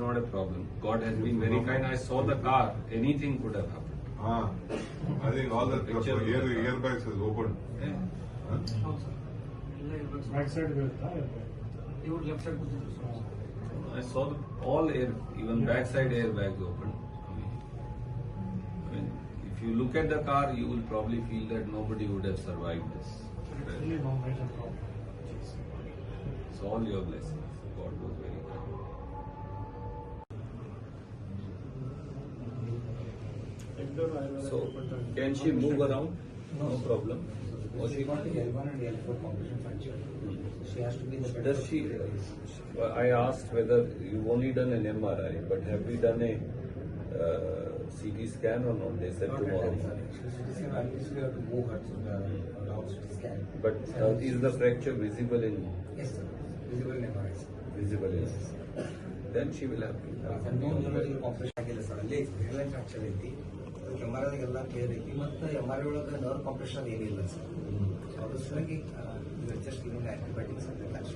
not a problem. God has been very kind. I saw the car. Anything could have happened. Ah, I think all the picture air, airbags has open. Yeah. Huh? Left side. I saw the, all air, even yeah. backside airbags open. I mean, I mean, if you look at the car, you will probably feel that nobody would have survived this. It's all your blessing. So can she move around? No problem. Or she L1 and L4. She has to be in the. Does she? Uh, I asked whether you've only done an MRI, but have we done a uh, CT scan or not? They said not tomorrow. scan. But uh, is the fracture visible in? Yes, sir. Visible in MRI. Visible in. Yes. Then she will have to. No, no, no, no, no, no, no, no, no, no, no, no, ಅದಕ್ಕೆ M R ಐಗೆಲ್ಲ clear ಐತಿ ಮತ್ತು M R I ಒಳಗೆ nerve compression ಏನಿಲ್ಲ sir so ಅದ್ರ ಸಲುವಾಗಿ just giving antibiotics ಅಂತ relax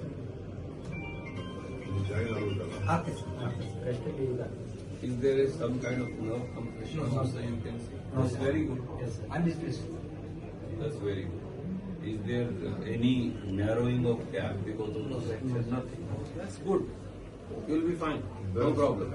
join ಆಗುತ್ತಲ್ಲ ಆಗ್ತದೆ ಸರ್ ಆಗ್ತದೆ ಸರ್ ರೆಸ್ಟ್ ಯೂಸ್ ಆಗ್ತದೆ Is there is some kind of nerve compression No, no, also sir. you can see? No, That's sir. very good. Yes sir ಅನ್ಡಿಸ್ಪ್ಲೇಸ್ಡ್ That's very good. Is there uh, any narrowing of gap because of the fracture? Nothing. That's good. You'll be fine. No That's- problem.